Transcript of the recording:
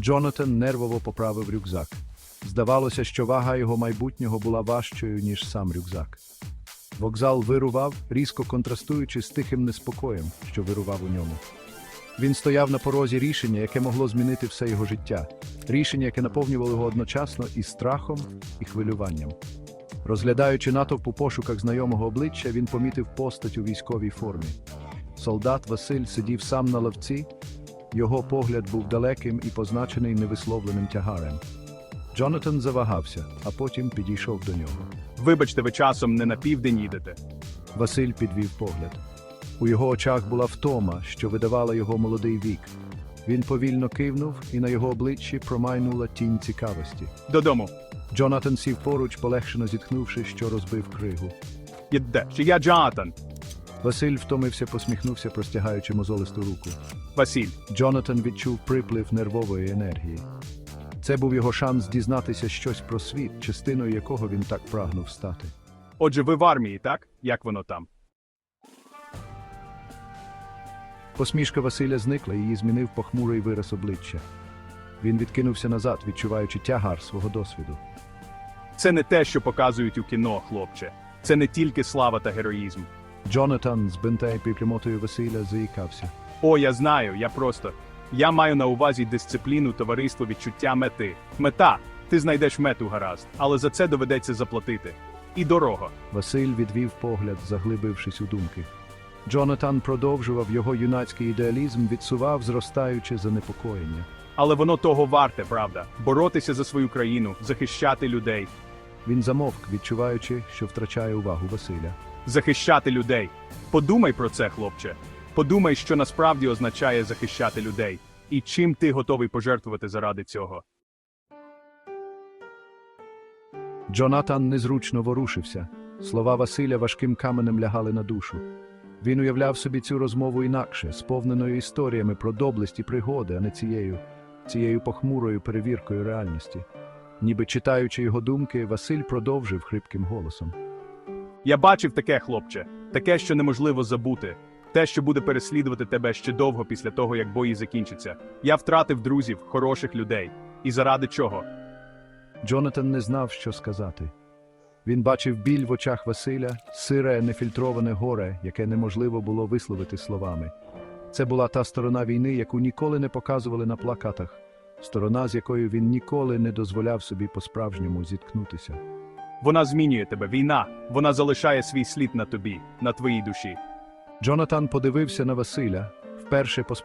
Джонатан нервово поправив рюкзак. Здавалося, що вага його майбутнього була важчою, ніж сам рюкзак. Вокзал вирував, різко контрастуючи з тихим неспокоєм, що вирував у ньому. Він стояв на порозі рішення, яке могло змінити все його життя, рішення, яке наповнювало його одночасно і страхом, і хвилюванням. Розглядаючи натовп у пошуках знайомого обличчя, він помітив постать у військовій формі. Солдат Василь сидів сам на лавці, його погляд був далеким і позначений невисловленим тягарем. Джонатан завагався, а потім підійшов до нього. Вибачте, ви часом не на південь їдете. Василь підвів погляд. У його очах була втома, що видавала його молодий вік. Він повільно кивнув, і на його обличчі промайнула тінь цікавості. Додому. Джонатан сів поруч, полегшено зітхнувши, що розбив кригу. Їдете. Чи я Джонатан? Василь втомився, посміхнувся, простягаючи мозолисту руку. Василь. Джонатан відчув приплив нервової енергії. Це був його шанс дізнатися щось про світ, частиною якого він так прагнув стати. Отже, ви в армії, так? Як воно там? Посмішка Василя зникла, і її змінив похмурий вираз обличчя. Він відкинувся назад, відчуваючи тягар свого досвіду. Це не те, що показують у кіно, хлопче. Це не тільки слава та героїзм. Джонатан з бентей припрямотою Василя заїкався. О, я знаю, я просто. Я маю на увазі дисципліну, товариство, відчуття мети. Мета. Ти знайдеш мету гаразд, але за це доведеться заплатити. І дорога. Василь відвів погляд, заглибившись у думки. Джонатан продовжував його юнацький ідеалізм, відсував зростаюче занепокоєння. Але воно того варте, правда? Боротися за свою країну, захищати людей, Він замовк, відчуваючи, що втрачає увагу Василя. Захищати людей. Подумай про це, хлопче. Подумай, що насправді означає захищати людей, і чим ти готовий пожертвувати заради цього. Джонатан незручно ворушився. Слова Василя важким каменем лягали на душу. Він уявляв собі цю розмову інакше, сповненою історіями про доблесть і пригоди, а не цією, цією похмурою перевіркою реальності. Ніби читаючи його думки, Василь продовжив хрипким голосом. Я бачив таке, хлопче, таке, що неможливо забути, те, що буде переслідувати тебе ще довго після того, як бої закінчаться. Я втратив друзів, хороших людей. І заради чого? Джонатан не знав, що сказати. Він бачив біль в очах Василя, сире, нефільтроване горе, яке неможливо було висловити словами. Це була та сторона війни, яку ніколи не показували на плакатах, сторона, з якою він ніколи не дозволяв собі по-справжньому зіткнутися. Вона змінює тебе, війна, вона залишає свій слід на тобі, на твоїй душі. Джонатан подивився на Василя, вперше